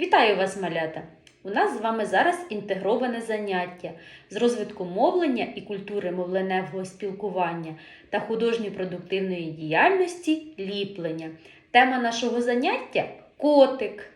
Вітаю вас, малята! У нас з вами зараз інтегроване заняття з розвитку мовлення і культури мовленевого спілкування та художньо-продуктивної діяльності ліплення. Тема нашого заняття котик.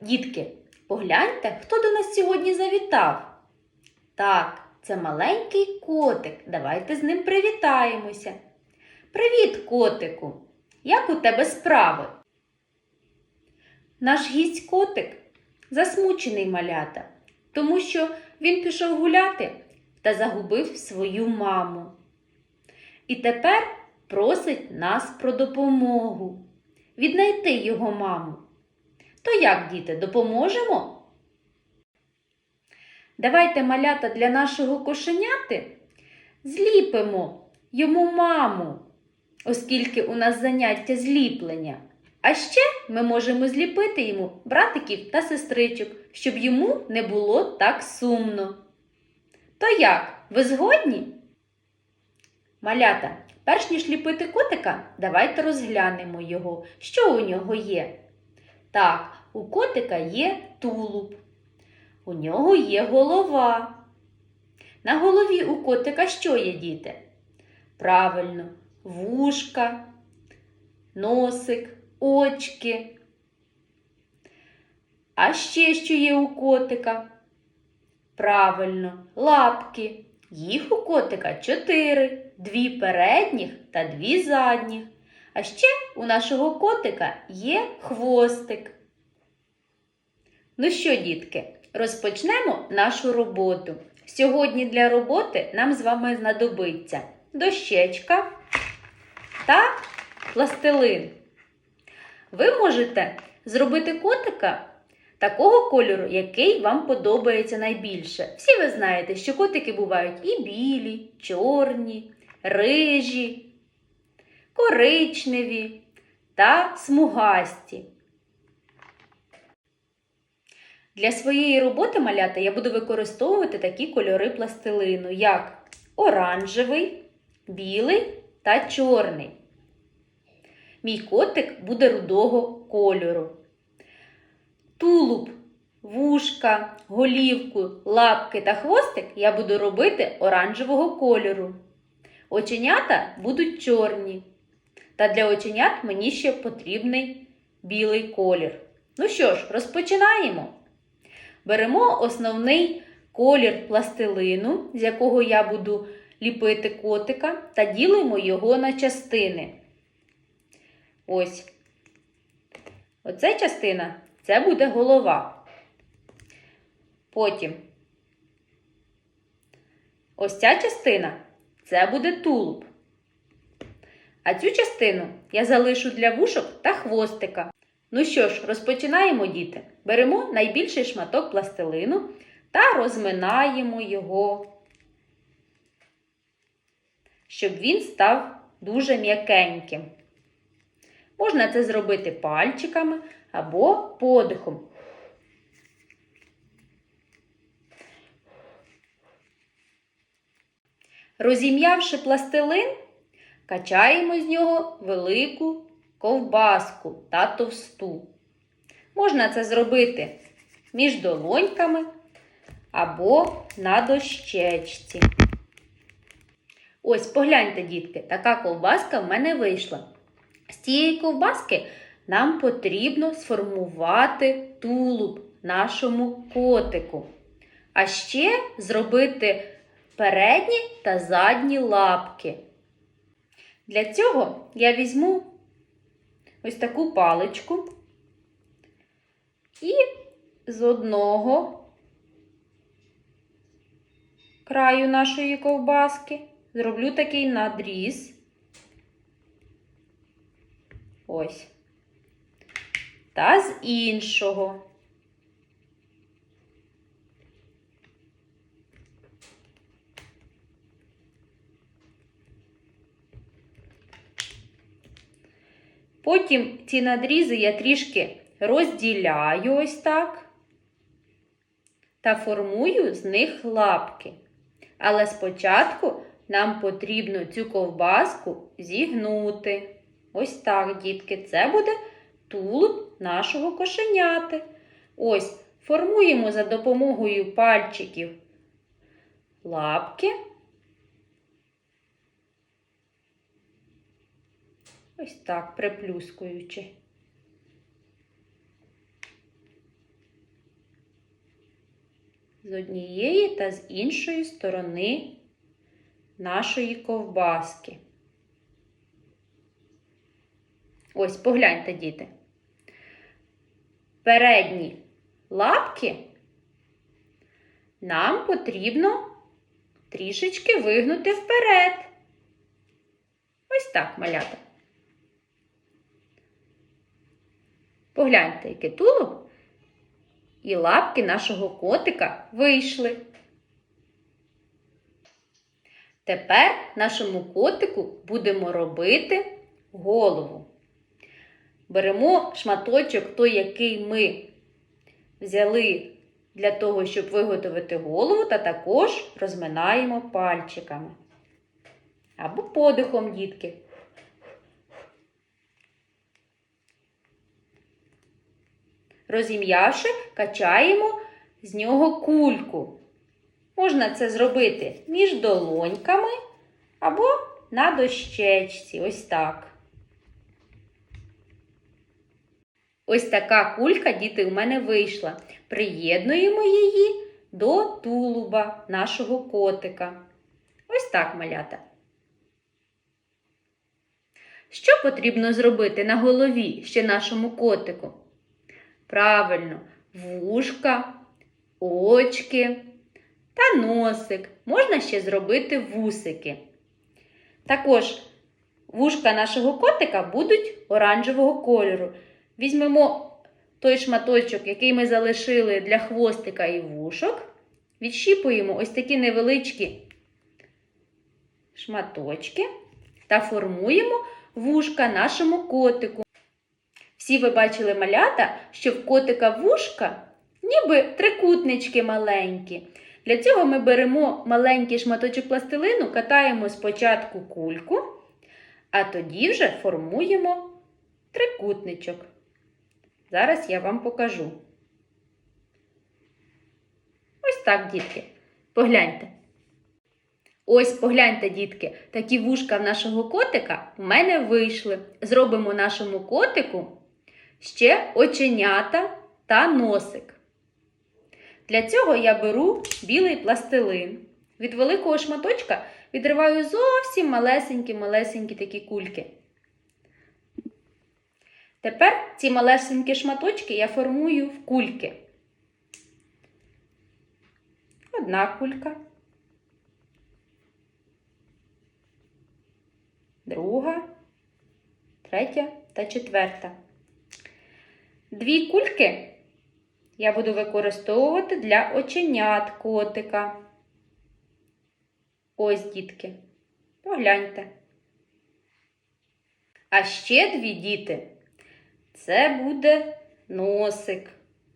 Дітки, погляньте, хто до нас сьогодні завітав. Так, це маленький котик. Давайте з ним привітаємося. Привіт, котику! Як у тебе справи? Наш гість котик засмучений малята, тому що він пішов гуляти та загубив свою маму. І тепер просить нас про допомогу віднайти його маму. То як, діти, допоможемо? Давайте малята для нашого кошеняти зліпимо йому маму, оскільки у нас заняття зліплення. А ще ми можемо зліпити йому братиків та сестричок, щоб йому не було так сумно. То як, ви згодні? Малята, перш ніж ліпити котика, давайте розглянемо його, що у нього є. Так, у котика є тулуб, у нього є голова. На голові у котика що є, діти? Правильно, вушка, носик очки. А ще що є у котика? Правильно, лапки. Їх у котика чотири, дві передніх та дві задніх. А ще у нашого котика є хвостик. Ну що, дітки, розпочнемо нашу роботу. Сьогодні для роботи нам з вами знадобиться дощечка та пластилин. Ви можете зробити котика такого кольору, який вам подобається найбільше. Всі ви знаєте, що котики бувають і білі, чорні, рижі, коричневі та смугасті. Для своєї роботи малята я буду використовувати такі кольори пластилину, як оранжевий, білий та чорний. Мій котик буде рудого кольору. Тулуб, вушка, голівку, лапки та хвостик я буду робити оранжевого кольору. Оченята будуть чорні. Та для оченят мені ще потрібний білий колір. Ну що ж, розпочинаємо. Беремо основний колір пластилину, з якого я буду ліпити котика, та ділимо його на частини. Ось. Оця частина це буде голова. Потім ось ця частина це буде тулуб. А цю частину я залишу для вушок та хвостика. Ну що ж, розпочинаємо, діти. Беремо найбільший шматок пластилину та розминаємо його, щоб він став дуже м'якеньким. Можна це зробити пальчиками або подихом. Розім'явши пластилин, качаємо з нього велику ковбаску та товсту. Можна це зробити між долоньками або на дощечці. Ось, погляньте, дітки, така ковбаска в мене вийшла. Цієї ковбаски нам потрібно сформувати тулуб нашому котику. А ще зробити передні та задні лапки. Для цього я візьму ось таку паличку і з одного краю нашої ковбаски зроблю такий надріз. Ось. Та з іншого. Потім ці надрізи я трішки розділяю ось так та формую з них лапки. Але спочатку нам потрібно цю ковбаску зігнути. Ось так, дітки, це буде тулуб нашого кошеняти. Ось формуємо за допомогою пальчиків лапки. Ось так, приплюскуючи. З однієї та з іншої сторони нашої ковбаски. Ось, погляньте, діти. Передні лапки нам потрібно трішечки вигнути вперед. Ось так, малята. Погляньте, яке тулуб і лапки нашого котика вийшли. Тепер нашому котику будемо робити голову. Беремо шматочок той, який ми взяли для того, щоб виготовити голову, та також розминаємо пальчиками. Або подихом, дітки. Розім'явши, качаємо з нього кульку. Можна це зробити між долоньками або на дощечці. Ось так. Ось така кулька, діти, у мене вийшла. Приєднуємо її до тулуба нашого котика. Ось так, малята. Що потрібно зробити на голові ще нашому котику? Правильно, вушка, очки та носик. Можна ще зробити вусики. Також вушка нашого котика будуть оранжевого кольору. Візьмемо той шматочок, який ми залишили для хвостика і вушок. Відщіпуємо ось такі невеличкі шматочки та формуємо вушка нашому котику. Всі ви бачили малята, що в котика вушка ніби трикутнички маленькі. Для цього ми беремо маленький шматочок пластилину, катаємо спочатку кульку, а тоді вже формуємо трикутничок. Зараз я вам покажу. Ось так, дітки. Погляньте. Ось погляньте, дітки, такі вушка в нашого котика в мене вийшли. Зробимо нашому котику ще оченята та носик. Для цього я беру білий пластилин. Від великого шматочка відриваю зовсім малесенькі-малесенькі такі кульки. Тепер ці малесенькі шматочки я формую в кульки. Одна кулька. Друга, третя та четверта. Дві кульки я буду використовувати для оченят котика. Ось, дітки, погляньте. А ще дві діти це буде носик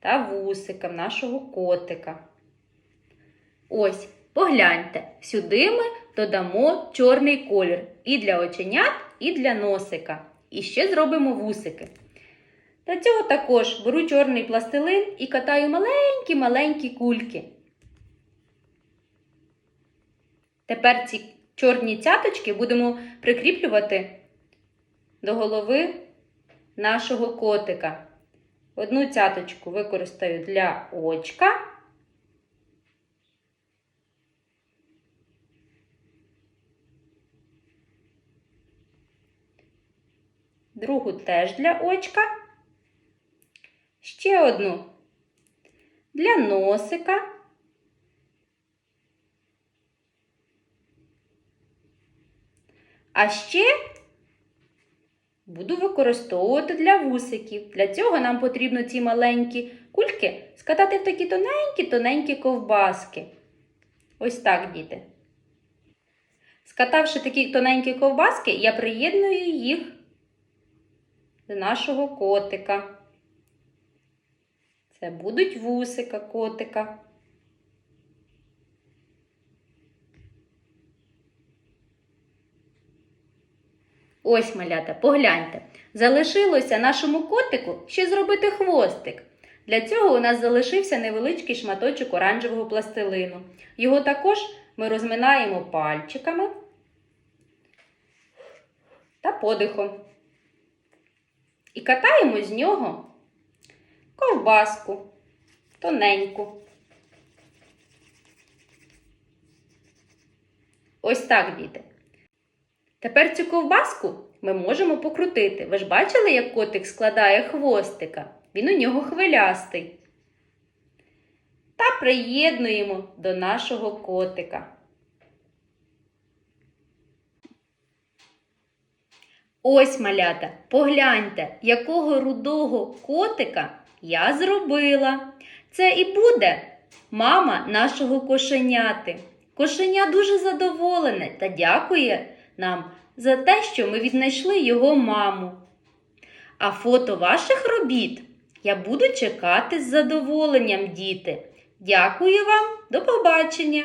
та вусика нашого котика. Ось, погляньте, сюди ми додамо чорний колір і для оченят, і для носика. І ще зробимо вусики. Для цього також беру чорний пластилин і катаю маленькі-маленькі кульки. Тепер ці чорні цяточки будемо прикріплювати до голови нашого котика. Одну цяточку використаю для очка. Другу теж для очка. Ще одну для носика. А ще буду використовувати для вусиків. Для цього нам потрібно ці маленькі кульки скатати в такі тоненькі-тоненькі ковбаски. Ось так, діти. Скатавши такі тоненькі ковбаски, я приєдную їх до нашого котика. Це будуть вусика котика. Ось, малята, погляньте. Залишилося нашому котику ще зробити хвостик. Для цього у нас залишився невеличкий шматочок оранжевого пластилину. Його також ми розминаємо пальчиками та подихом. І катаємо з нього ковбаску тоненьку. Ось так, діти. Тепер цю ковбаску ми можемо покрутити. Ви ж бачили, як котик складає хвостика? Він у нього хвилястий. Та приєднуємо до нашого котика. Ось малята, погляньте, якого рудого котика я зробила. Це і буде мама нашого кошеняти. Кошеня дуже задоволене та дякує нам за те, що ми віднайшли його маму. А фото ваших робіт я буду чекати з задоволенням, діти. Дякую вам, до побачення!